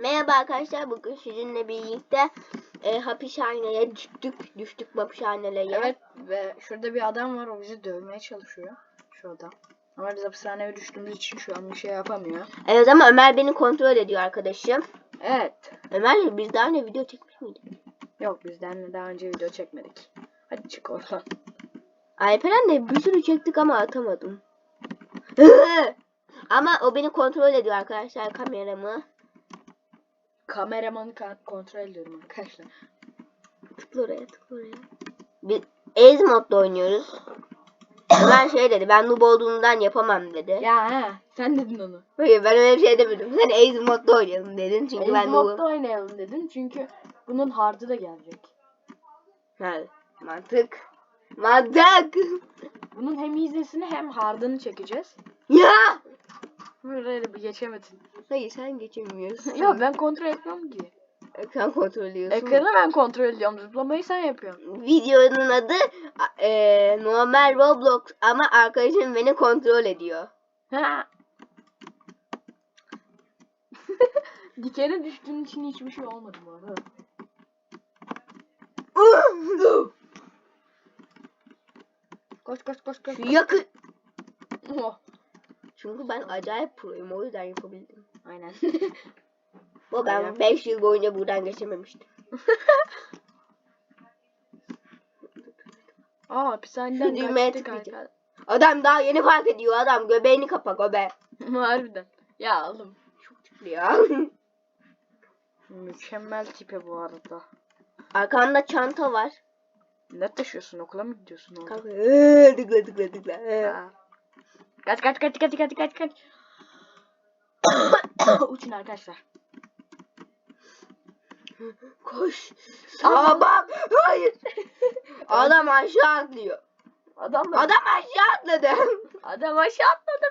Merhaba arkadaşlar bugün sizinle birlikte e, hapishaneye düştük. Düştük hapishaneye. Evet ve şurada bir adam var o bizi dövmeye çalışıyor. Şu adam. Ama biz hapishaneye düştüğümüz için şu an bir şey yapamıyor. Evet ama Ömer beni kontrol ediyor arkadaşım. Evet. Ömer biz daha önce video çekmiş miydik? Yok bizden daha önce video çekmedik. Hadi çık oradan. Alperen de bir sürü çektik ama atamadım. ama o beni kontrol ediyor arkadaşlar kameramı. Kameramanı ka- kontrol ediyorum arkadaşlar. Tıkla oraya tıkla oraya. Biz Ace modda oynuyoruz. Ömer şey dedi ben noob olduğundan yapamam dedi. Ya he, sen dedin onu. Hayır ben öyle bir şey demedim. Sen Ace modda oynayalım dedin çünkü Ace ben modda noobum. oynayalım dedin çünkü bunun hard'ı da gelecek. Ha, mantık. Mantık. Bunun hem izlesini hem hard'ını çekeceğiz. Ya. Böyle bir geçemedin. Hayır sen geçemiyorsun. ya ben kontrol etmiyorum ki. Ekran kontrol ediyorsun. Ekranı ben kontrol ediyorum. Zıplamayı sen yapıyorsun. Videonun adı e, normal Roblox ama arkadaşım beni kontrol ediyor. Ha. Dikene düştüğün için hiçbir şey olmadı bu arada. Koş koş koş koş. Yakın. Oh. Çünkü ben acayip proyum o yüzden yapabildim. Aynen. Bu ben Aynen. 5 yıl boyunca buradan geçememiştim. Aa hapishaneden Düğmeye kaçtık tıklayacağım. arkadaşlar. Adam daha yeni fark ediyor adam. Göbeğini kapa göbe. Harbiden. Ya oğlum. Çok çıktı ya. Mükemmel tipe bu arada. Arkanda çanta var. Ne taşıyorsun okula mı gidiyorsun oğlum? Kanka ee, tıkla tıkla tıkla. ee. Ha. Kaç kaç kaç kaç kaç kaç kaç. Uçun arkadaşlar. Koş. Sağa bak. Hayır. Adam aşağı atlıyor. Adam da Adam aşağı atladı. Adam aşağı atladı.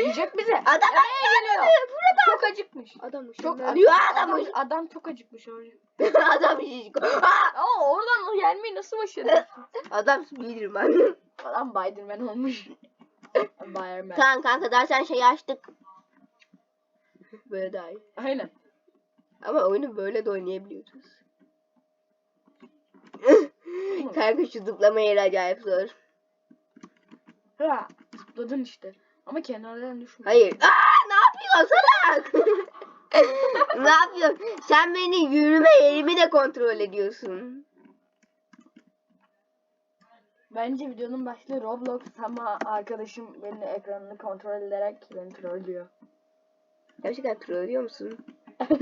Yiyecek bizi. Adam aşağı atladı. Burada. Çok acıkmış. Adam Çok ışınlanıyor. adam, Adam, adam çok acıkmış orada. adam şişko. Aa! Aa oradan gelmeyi nasıl başardı? Adam Spiderman. adam Spiderman olmuş. Spiderman. tamam kanka daha sen şeyi açtık. Böyle daha iyi. Aynen. Ama oyunu böyle de oynayabiliyorsunuz. kanka şu zıplama yeri acayip zor. Ha, zıpladın işte. Ama kenardan düşme. Hayır. Aa, ne yapıyorsun salak? ne yapıyorsun? Sen beni yürüme yerimi de kontrol ediyorsun. Bence videonun başlığı Roblox ama arkadaşım benim ekranını kontrol ederek beni trollüyor. Gerçekten troll ediyor musun?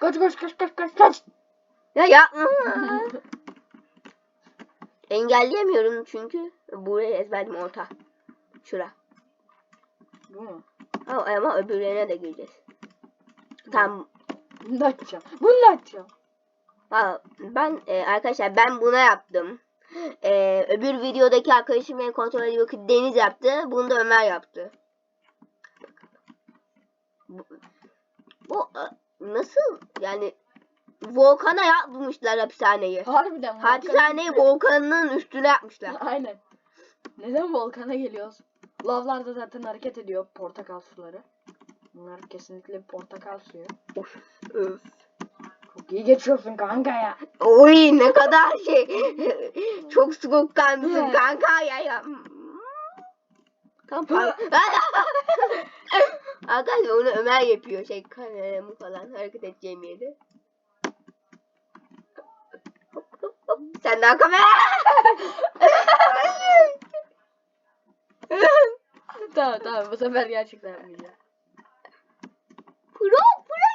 Kaç kaç kaç kaç kaç kaç. Ya yapma. Engelleyemiyorum çünkü. Burayı ezberledim orta. Şura. Bu mu? Ama, ama öbürlerine de gireceğiz. Tamam. Bunu da açacağım. Bunu da açacağım. Aa, Ben e, arkadaşlar ben buna yaptım. E, öbür videodaki arkadaşım beni kontrol ediyor ki Deniz yaptı. Bunu da Ömer yaptı. Bu, bu nasıl yani volkana yapmışlar hapishaneyi. Harbiden. volkan- Hapishaneyi volkanın üstüne yapmışlar. Aynen. Neden volkana geliyoruz? Lavlar da zaten hareket ediyor portakal suları. Bunlar kesinlikle portakal suyu. Of, öf. Çok iyi geçiyorsun kanka ya. Oy ne kadar şey. Çok soğukkanlısın Evet. kanka ya. ya. Tamam. Arkadaşlar onu Ömer yapıyor. Şey kameramı falan hareket edeceğim yeri. Sen daha kamera. tamam tamam bu sefer gerçekten yapmayacağım. pro pro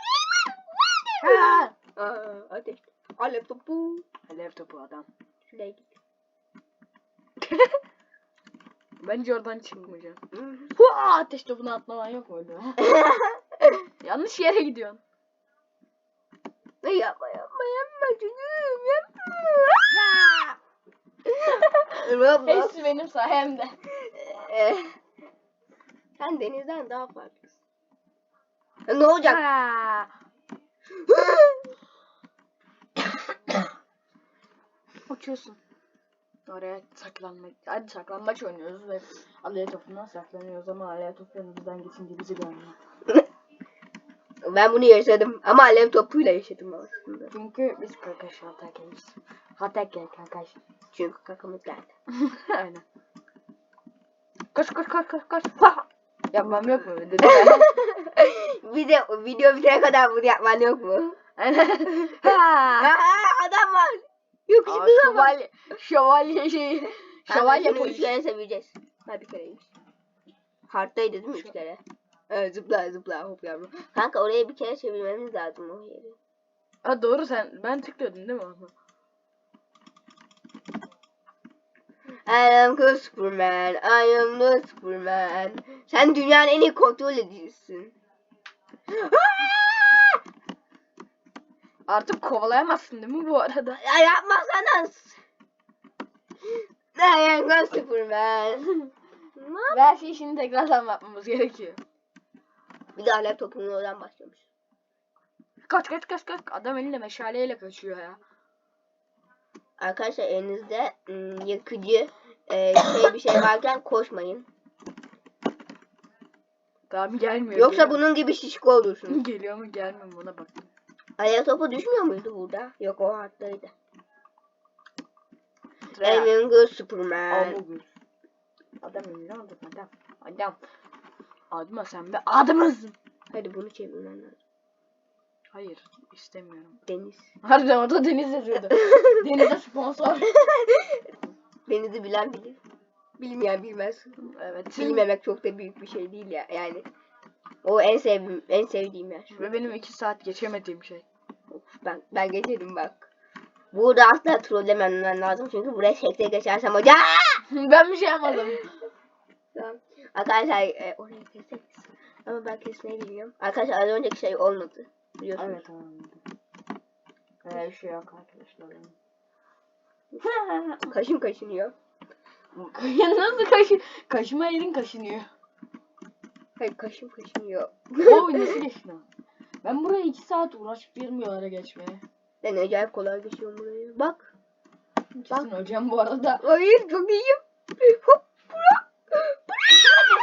gamer. Aa, ateş. Alev topu. Alev topu adam. Şuraya git. Bence oradan çıkmayacağım. Hua! Ateş topunu atlaman yok muydu? Yanlış yere gidiyorsun. Yapma yapma yapma çocuğum yapma. Roblox. Hepsi benim sayemde. Sen denizden daha farklısın. Ne olacak? Ha! Uçuyorsun. Oraya saklanmak. Hadi saklanmaç oynuyoruz ve alaya topundan saklanıyoruz ama alaya top yanımızdan geçince bizi görmüyor. Ben bunu yaşadım ama alev topuyla yaşadım aslında. Çünkü biz kakaş Hatake'yiz. Hatake kakaş. Çünkü kakamız geldi. Aynen. Kaç kaç kaç kaç kaç. Yapmam yok mu? Dedi. Bir de video bitene kadar bunu yapman yok mu? Ha! Adam var. Yok Aa, şimdi şövalye. şövalye. Şövalye şeyi. Şövalye Şövalye polis. üç kere seveceğiz. Ha bir kereymiş. Hard'daydı değil mi üç kere? Evet zıpla zıpla hop yavrum. Kanka oraya bir kere çevirmemiz lazım o yeri. Ha doğru sen ben tıklıyordum değil mi onu? I am the Superman, I am the Superman. Sen dünyanın en iyi kontrol edicisin. Artık kovalayamazsın değil mi bu arada? Ya yapmasanız. The Superman. Ve her şeyi şimdi tekrardan yapmamız gerekiyor. bir daha laptopumun oradan başlamış. Kaç kaç kaç kaç. Adam elinde meşaleyle kaçıyor ya. Arkadaşlar elinizde ım, yakıcı e, şey bir şey varken koşmayın. Tamam gelmiyor. Yoksa geliyor. bunun gibi şişko olursun. Geliyor mu gelmiyor mu ona bak. Aya topu düşmüyor muydu burada? Yok o hattaydı. Treya. Emin Superman. Amugus. Adam ünlü olduk adam. Adam. Adma sen be adamısın. Hadi bunu çevirmen lazım. Hayır istemiyorum. Deniz. Harbiden orada Deniz yazıyordu. Deniz'e sponsor. Denizi bilen bilir. Bilmeyen bilmez. evet. Bilmemek çok da büyük bir şey değil ya. Yani o en sevdiğim en sevdiğim yer. Ve benim iki saat geçemediğim şey. Ben ben geçerim bak. Burada asla trollememem lazım çünkü buraya şekle geçersem hoca. ben bir şey yapmadım. Tamam. Arkadaşlar e, orayı keseriz. Ama ben kesmeyi bilmiyorum. Arkadaşlar az önceki şey olmadı. Biliyorsunuz. evet anladım. Öyle bir şey yok arkadaşlar. Kaşım kaşınıyor. nasıl kaşı? Kaşıma elin kaşınıyor. Hayır kaşım kaşınıyor. Oy nasıl geçti? Ben buraya iki saat uğraşıp girmiyor ara geçmeye. Ben acayip kolay geçiyorum burayı. Bak. Kesin hocam bu arada. Hayır çok iyiyim. Hop. Bura.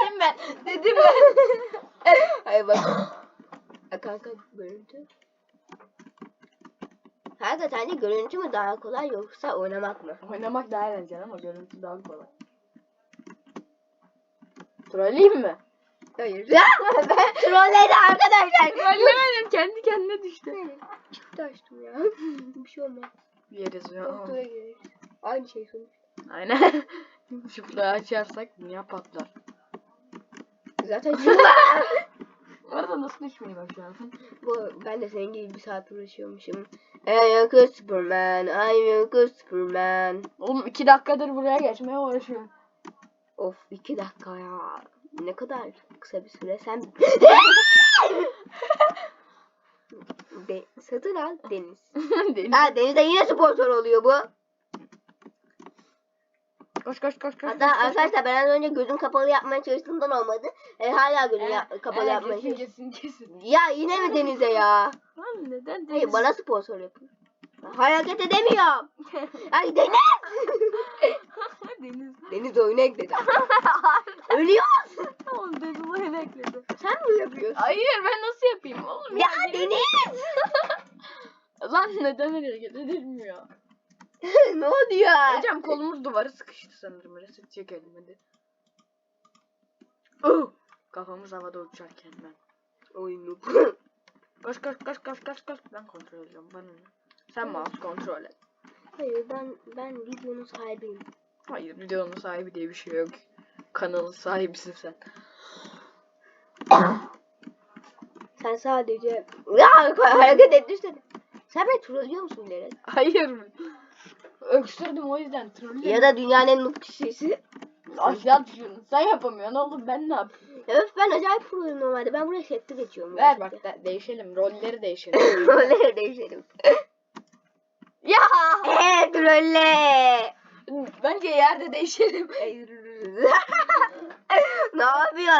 dedim ben. Dedim ben. Hayır bak. Ha, kanka görüntü. Kanka sence görüntü mü daha kolay yoksa oynamak mı? Oynamak daha eğlenceli ama görüntü daha kolay. Trolleyim mi? Hayır. Trolledi arkadaşlar. Trollemedim kendi kendine düştü. Çift açtım ya. Bir şey olmaz. Yeriz ya. Doktora gireriz. Aynı şey sonuç. Aynen. Şıflığı açarsak dünya patlar. Zaten şu Orada nasıl düşmeyi başardın? Bu ben de senin gibi bir saat uğraşıyormuşum. Am a Superman, I am a Superman. Oğlum iki dakikadır buraya geçmeye uğraşıyorum. Of iki dakika ya. Ne kadar kısa bir süre sen... De, satın al Deniz. Deniz. Ha Deniz'de yine sponsor oluyor bu. Koş koş koş koş. Hatta koş, arkadaşlar ben az önce gözüm kapalı yapmaya çalıştığımdan olmadı. E, hala gözüm Evet, ya- kapalı evet, yapmaya kesin, çalışıyorum. kesin kesin. Ya yine mi Deniz'e ya? Lan neden Hayır Deniz? bana sponsor yapın. Hareket edemiyorum. Ay Deniz. Deniz. Deniz oyuna ekledi. Ölüyor. Oğlum Deniz oyuna ekledi. Sen mi yapıyorsun? Hayır ben nasıl yapayım oğlum? Ya Deniz. Lan neden hareket edilmiyor? ne oldu ya? Hocam kolumuz duvara sıkıştı sanırım. Reset çekelim hadi. Oh! Kafamız havada uçarken ben. Oyunu. Koş koş koş koş koş koş. Ben kontrol ediyorum. Bana ne? Sen mouse kontrol et. Hayır ben ben videonun sahibiyim. Hayır videonun sahibi diye bir şey yok. Kanalın sahibisin sen. Sen sadece ya hareket ettirsene. Sen beni trollüyor musun bilerek? Hayır. Öksürdüm o yüzden trollüyorum. Ya da dünyanın en noob kişisi. aşağı düşüyorsun. Sen yapamıyorsun oğlum ben ne yapayım? Öf ben acayip proyum normalde. Ben buraya sette geçiyorum. Ver bak de- değişelim. Rolleri değişelim. Rolleri değişelim. ya! Eee trolle. Bence yerde değişelim. ne yapıyor?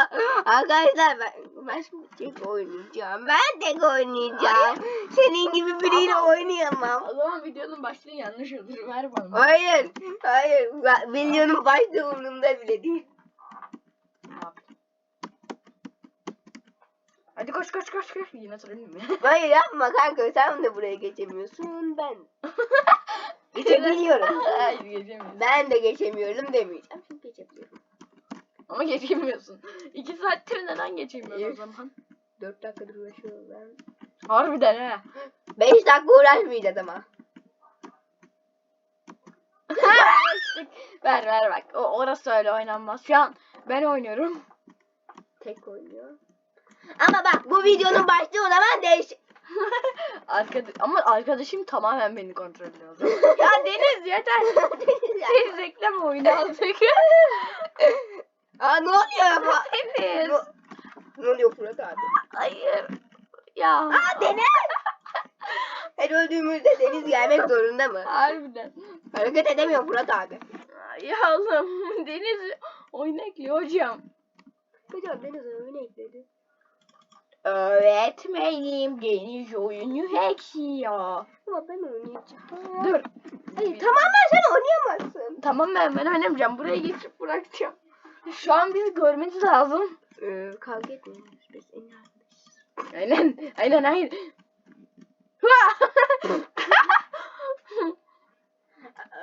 Arkadaşlar ben, ben şimdi tek oynayacağım. Ben tek oynayacağım. Senin gibi biriyle Ama- oynayamam. O zaman videonun başlığı yanlış olur. Ver bana. Hayır. Hayır. Videonun başta umurumda bile değil. Hadi koş koş koş koş. Yine sorayım mı? Hayır yapma kanka sen de buraya geçemiyorsun ben. Geçebiliyorum. Hayır geçemiyorsun. ben de geçemiyorum demeyeceğim. Çünkü geçebiliyorum. Ama geçemiyorsun. İki saattir neden geçemiyorsun o zaman? 4 dakikadır uğraşıyorum ben. Harbiden he. 5 dakika uğraşmayacağız ama. ver ver bak. O orası öyle oynanmaz. Şu an ben oynuyorum. Tek oynuyor. Ama bak bu videonun başlığı o zaman değiş. Arkada ama arkadaşım tamamen beni kontrol ediyor. ya Deniz yeter. Deniz reklam oyunu aldık. Aa ne oluyor bu? Deniz. Ne, ne oluyor Fırat abi? Hayır. Ya. Aa Deniz! Her öldüğümüzde Deniz gelmek zorunda mı? Harbiden. Hareket edemiyor Fırat abi. Ya oğlum Deniz oyun ekliyor hocam. Hocam Deniz. Öğretmenim Deniz oyunu ekliyor. Ama ben oynayacağım. Dur. Hayır tamamen sen oynayamazsın. Tamam ben ben oynamayacağım. Buraya geçip bırakacağım. Şu an bizi görmeniz lazım. Ee, kavga etmiyoruz biz en. Aynen. Aynen. Ee,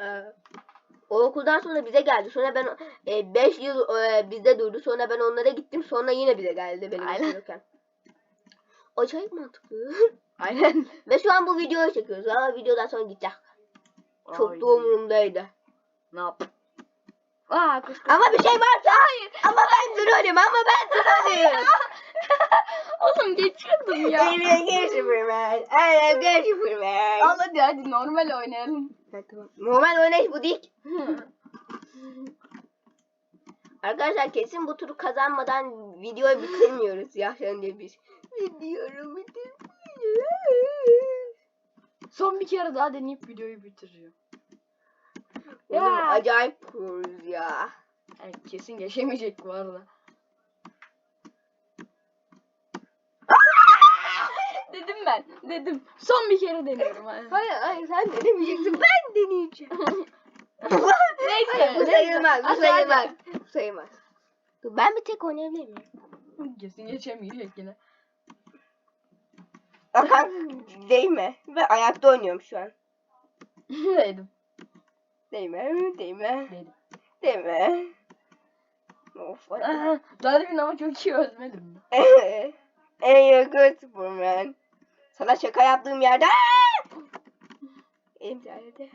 o okuldan sonra bize geldi. Sonra ben 5 yıl e, bizde durdu. Sonra ben onlara gittim. Sonra yine bize geldi benim Aynen. Acayip mantıklı. aynen. Ve şu an bu videoyu çekiyoruz ama videodan sonra gidecek. Çok Ay, da umurumdaydı. Ne yap? Aa kuş kuş. Ama bir şey varsa hayır. Ama ben trollüm ama ben trollüm. Oğlum geçiyordum ya. Eline gel Superman. Eline gel Superman. Al hadi hadi normal oynayalım. Ha, tamam. Normal oynayış bu değil. Arkadaşlar kesin bu turu kazanmadan videoyu bitirmiyoruz ya şimdi biz. Bitirmiyoruz. Son bir kere daha deneyip videoyu bitiriyor. Oğlum Ya. acayip kuruz ya. Yani kesin geçemeyecek bu arada. dedim ben. Dedim. Son bir kere deniyorum. ha. Hayır hayır sen denemeyeceksin ben deneyeceğim. Neyse. Hayır, bu neyse. sayılmaz bu sayılmaz. Bu sayılmaz. Ben bir tek oynayabilir miyim? Kesin geçemeyecek yine. Bakan değme. Ve ayakta oynuyorum şu an. dedim. Değme, değme, Dedim. değme. Of, demin ama çok iyi özlemedim mi? en yakın Superman. Sana şaka yaptığım yerde. Elim nerede?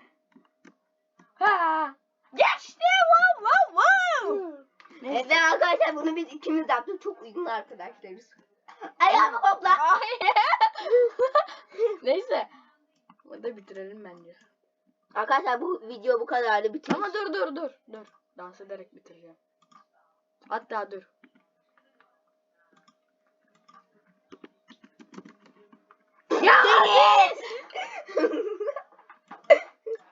Ha! Geçti! Wow wow wow! Evet arkadaşlar bunu biz ikimiz yaptık. Çok uygun arkadaşlarız. Ayağımı kokla. Neyse. Burada bitirelim bence. Arkadaşlar bu video bu kadardı. Bitir. Ama dur dur dur. Dur. Dans ederek bitireceğim. Hatta dur. Ya Deniz!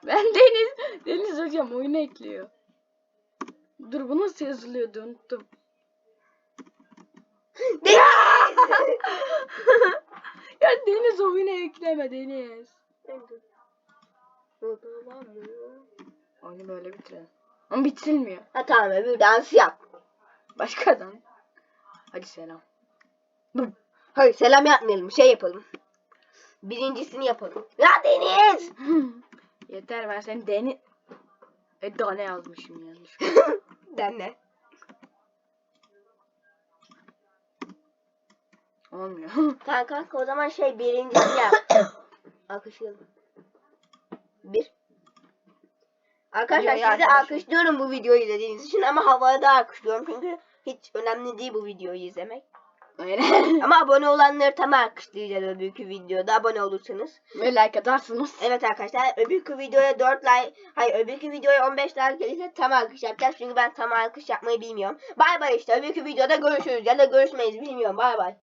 Ben Deniz. Deniz hocam oyunu ekliyor. Dur bu nasıl yazılıyordu unuttum. Deniz! Ya Deniz oyunu ekleme Deniz. Oyunu böyle bitirelim. Ama bitirilmiyor. ha tamam öbür dans yap. Başka dans. Hadi selam. Hayır selam yapmayalım. Şey yapalım. Birincisini yapalım. Ya Deniz! Yeter ben seni Deniz... E daha ne yazmışım yanlış. Dene. Olmuyor. Tamam kanka o zaman şey birincisini yap. Alkışlayalım. Bir. Arkadaşlar Videoyu sizi arkadaşım. alkışlıyorum bu videoyu izlediğiniz için ama havada alkışlıyorum çünkü hiç önemli değil bu videoyu izlemek. Aynen. Ama abone olanları tam alkışlayacağız öbürkü videoda abone olursanız. Ve like atarsınız. Evet arkadaşlar öbürkü videoya 4 like, hayır öbürkü videoya 15 like gelirse tam alkış yapacağız. Çünkü ben tam alkış yapmayı bilmiyorum. Bay bay işte öbürkü videoda görüşürüz ya da görüşmeyiz bilmiyorum bay bay.